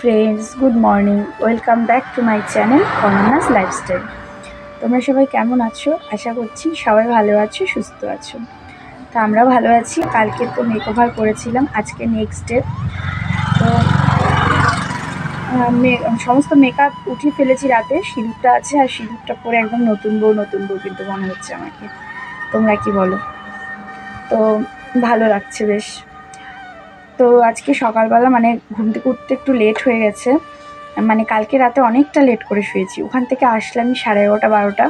Friends good morning welcome back to my channel Ananya's lifestyle তোমরা সবাই কেমন আছো? আশা করছি সবাই ভালো আছো, সুস্থ আছো। তো আমরা ভালো আছি। কালকে তো মেকওভার করেছিলাম, আজকে নেক্সট ডে তো সমস্ত মেকআপ উঠিয়ে ফেলেছি রাতে। সিঁদুরটা আছে আর সিঁদুরটা পরে একদম নতুন বউ নতুন বউ কিন্তু মনে হচ্ছে আমাকে। তোমরা কি বলো? তো, ভালো লাগছে বেশ। তো আজকে সকালবেলা মানে ঘুম থেকে উঠতে একটু লেট হয়ে গেছে। মানে কালকে রাতে অনেকটা লেট করে শুয়েছি। ওখান থেকে আসলাম সাড়ে এগারোটা, বারোটা।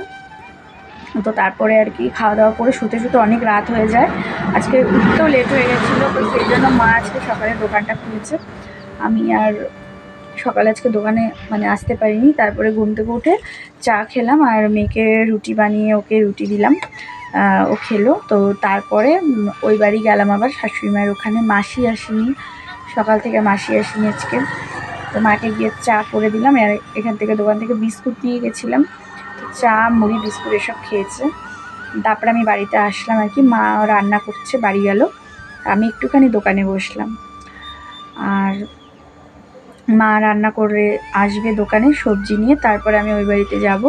তো তারপরে আর কি খাওয়া দাওয়া করে শুতে শুতে অনেক রাত হয়ে যায়। আজকে উঠতেও লেট হয়ে গেছিল, তো সেই জন্য মা আজকে সকালে দোকানটা খুলেছে। আমি আর সকালে আজকে দোকানে মানে আসতে পারিনি। তারপরে ঘুম থেকে উঠে চা খেলাম আর মেয়েকে রুটি বানিয়ে ওকে রুটি দিলাম। ও খেলো। তো তারপরে ওই বাড়ি গেলাম আবার শাশুড়ি মায়ের ওখানে। মাসি আসেনি। সকাল থেকে মাসি আসেনি আজকে। তো মাকে গিয়ে চা করে দিলাম। আর এখান থেকে দোকান থেকে বিস্কুট নিয়ে গেছিলাম। চা, মুড়ি, বিস্কুট এসব খেয়েছে। তারপরে আমি বাড়িতে আসলাম আর কি। মা রান্না করছে, বাড়ি গেল। আমি একটুখানি দোকানে বসলাম। আর মা রান্না করে আসবে দোকানে সবজি নিয়ে। তারপরে আমি ওই বাড়িতে যাব।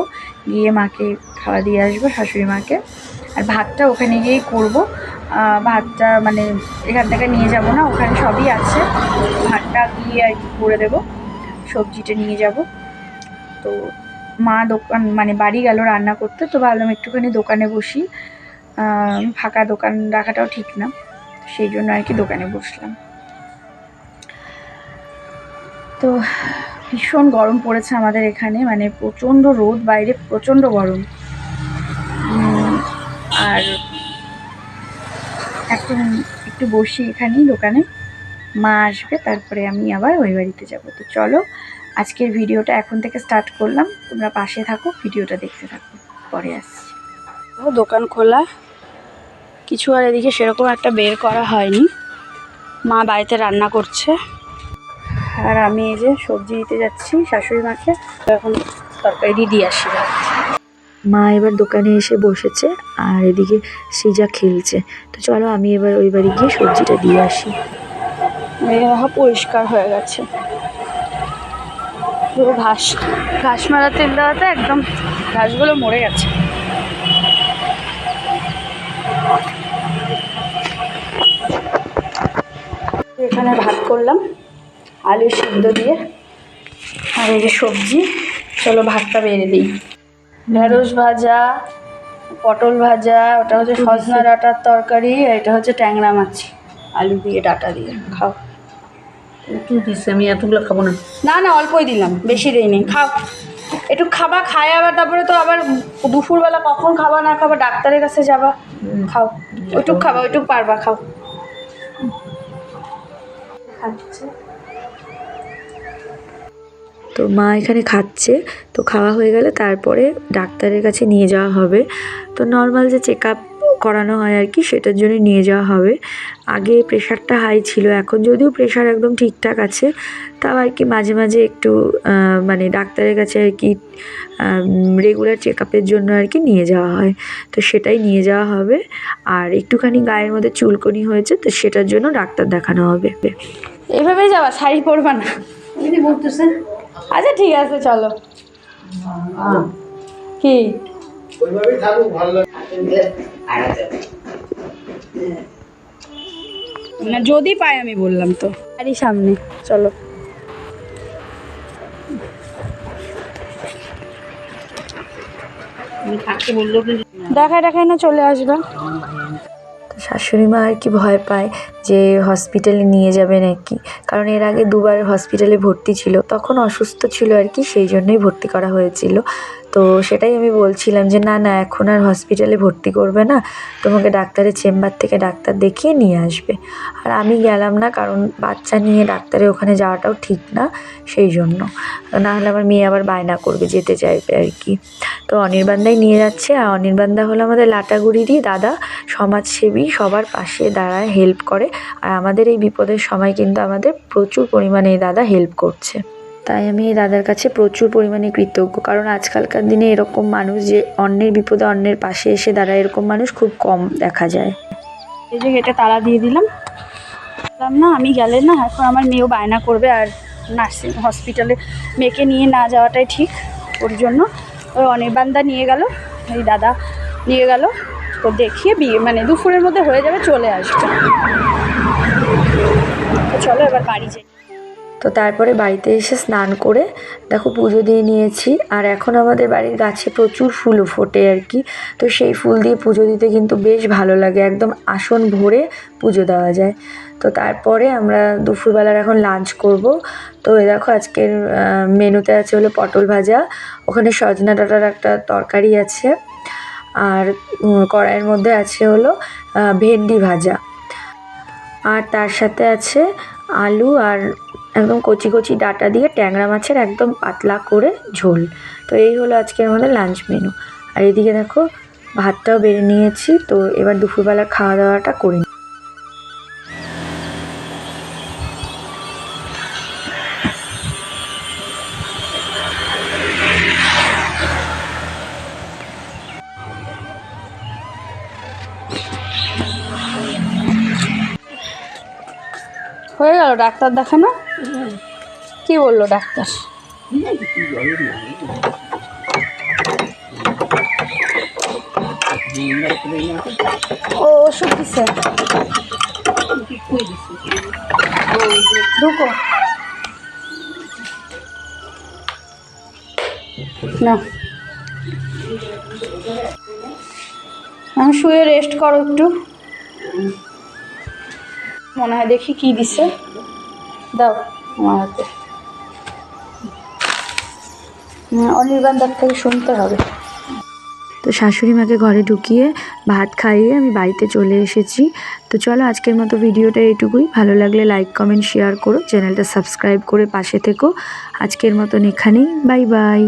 গিয়ে মাকে খাওয়া দিয়ে আসব, শাশুড়ি মাকে। আর ভাতটা ওখানে গিয়েই করব। ভাতটা মানে এখান থেকে নিয়ে যাব না, ওখানে সবই আছে। ভাতটা গিয়ে আর কি করে দেবো, সবজিটা নিয়ে যাব। তো মা দোকান মানে বাড়ি গেল রান্না করতে, তো ভাবলাম একটুখানি দোকানে বসি। ফাঁকা দোকান রাখাটাও ঠিক না, সেই জন্য আর কি দোকানে বসলাম। তো ভীষণ গরম পড়েছে আমাদের এখানে মানে প্রচণ্ড রোদ বাইরে, প্রচণ্ড গরম। আর এখন একটু বসি এখানেই দোকানে। মা আসবে তারপরে আমি আবার ওই বাড়িতে যাব। তো চলো আজকের ভিডিওটা এখন থেকে স্টার্ট করলাম। তোমরা পাশে থাকো ভিডিওটা দেখতে থাকো। পরে আসছি। ও দোকান খোলা। কিছু আর এদিকে সেরকম একটা বের করা হয়নি। মা বাড়িতে রান্না করছে। আর আমি এই যে সবজি দিতে যাচ্ছি শাশুড়ি মাকে এখন তরকারি দিয়ে আসি মা এবার দোকানে এসে বসেছে আর এদিকে সৃজা খেলছে। তো চলো আমি এবার ওই বাড়ি গিয়ে সবজিটা দিয়ে আসি। পরিষ্কার হয়ে গেছে। পুরো ঘাস ঘাস মারা তেল দেওয়াতে একদম ঘাসগুলো মরে গেছে। এখানে ভাত করলাম, আলু সিদ্ধ দিয়ে, আর এই যে সবজি, চলো ভাতটা বেড়ে দিই। ঢেঁড়স ভাজা পটল ভাজা ওটা হচ্ছে সজনা ডাঁটার তরকারি আর এটা হচ্ছে ট্যাংরা মাছ আলু দিয়ে ডাঁটা দিয়ে খাও। একটু দিস আমি এতগুলো খাব না। না না অল্পই দিলাম বেশি দিইনি খাও। একটু খাবা খায় আবার তারপরে তো আবার দুপুরবেলা কখন খাবা না খাবা ডাক্তারের কাছে যাবা খাও। ওইটুক খাবা ওইটুক পারবা খাও। খাচ্ছে। তো মা এখানে খাচ্ছে তো খাওয়া হয়ে গেলে তারপরে ডাক্তারের কাছে নিয়ে যাওয়া হবে। তো নর্মাল যে চেক আপ করানো হয় আর কি সেটার জন্য নিয়ে যাওয়া হবে। আগে প্রেশারটা হাই ছিল এখন যদিও প্রেশার একদম ঠিকঠাক আছে তাও আর কি মাঝে মাঝে একটু মানে ডাক্তারের কাছে আর কি রেগুলার চেক আপের জন্য আর কি নিয়ে যাওয়া হয়। তো সেটাই নিয়ে যাওয়া হবে। আর একটুখানি গায়ের মধ্যে চুলকনি হয়েছে তো সেটার জন্য ডাক্তার দেখানো হবে। এভাবে যাওয়া শাড়ি পরবা না। আচ্ছা ঠিক আছে চলো। কি? না যদি পাই আমি বললাম তো। আরে সামনে চলো। দেখায় দেখায় না চলে আসবা। শাশুড়ি মা আর কি ভয় পায় যে হসপিটালে নিয়ে যাবে নাকি? কারণ এর আগে দুবার হসপিটালে ভর্তি ছিল, তখন অসুস্থ ছিল আর কি, সেই জন্যই ভর্তি করা হয়েছিল। তো সেটাই আমি বলছিলাম যে, না না, এখন আর হসপিটালে ভর্তি করবে না। তোমাকে ডাক্তারের চেম্বার থেকে ডাক্তার দেখিয়ে নিয়ে আসবে। আর আমি গেলাম না, কারণ বাচ্চা নিয়ে ডাক্তারের ওখানে যাওয়াটাও ঠিক না সেই জন্য। না হলে আমার মেয়ে আবার বায়না করবে, যেতে চাইবে আর কি। তো অনির্বাণদাই নিয়ে যাচ্ছে, আর অনির্বাণদা হলো আমাদের লাটাগুড়িরই দাদা। সমাজসেবী, সবার পাশে দাঁড়ায় হেল্প করে। আর আমাদের এই বিপদের সময় কিন্তু আমাদের প্রচুর পরিমাণে এই দাদা হেল্প করছে। তাই আমি দাদার কাছে প্রচুর পরিমাণে কৃতজ্ঞ। কারণ আজকালকার দিনে এরকম মানুষ যে অন্যের বিপদে অন্যের পাশে এসে দাঁড়ায়, এরকম মানুষ খুব কম দেখা যায়। এই যে গেটে তালা দিয়ে দিলাম। না, আমি গেলে না, এখন আমার মেয়েও বায়না করবে আর নার্সিং হসপিটালে মেয়েকে নিয়ে না যাওয়াটাই ঠিক ওর জন্য। ওই অনির্বাণদা নিয়ে গেল, এই দাদা নিয়ে গেল। তো দেখিয়ে বিয়ে মানে দুপুরের মধ্যে হয়ে যাবে, চলে আসবে। চলো এবার বাড়ি যাই। তো তারপরে বাড়িতে এসে স্নান করে, দেখো পুজো দিয়ে নিয়েছি। আর এখন আমাদের বাড়ির গাছে প্রচুর ফুলও ফোটে আর কি। তো সেই ফুল দিয়ে পুজো দিতে কিন্তু বেশ ভালো লাগে। একদম আসন ভরে পুজো দেওয়া যায়। তো তারপরে আমরা দুপুরবেলার এখন লাঞ্চ করব। তো এ দেখো আজকের মেনুতে আছে হলো পটল ভাজা। ওখানে সজনা ডাঁটার একটা তরকারি আছে। আর কড়াইয়ের মধ্যে আছে হলো ভেন্ডি ভাজা। আর তার সাথে আছে আলু আর একদম কচি কচি ডাটা দিয়ে ট্যাংরা মাছের একদম পাতলা করে ঝোল। তো এই হলো আজকে আমাদের লাঞ্চ মেনু আর এদিকে দেখো, ভাতটাও বেড়ে নিয়েছি, তো এবার দুপুরবেলা খাওয়া দাওয়াটা করি হয়ে গেল, ডাক্তার দেখানো? কি বলল ডাক্তার? ও ওষুধ দিছে। ঢুকো। না শুয়ে রেস্ট করো একটু। মনে হয় দেখি কি দিছে। দাও, আমার হাতে। অনির্বাণ দার থেকে শুনতে হবে। তো শাশুড়ি মাকে ঘরে ঢুকিয়ে ভাত খাইয়ে আমি বাড়িতে চলে এসেছি। তো চলো আজকের মতো ভিডিওটা এইটুকুই। ভালো লাগলে লাইক, কমেন্ট, শেয়ার করো। চ্যানেলটা সাবস্ক্রাইব করে পাশে থেকো। আজকের মতন এখানেই। Bye bye.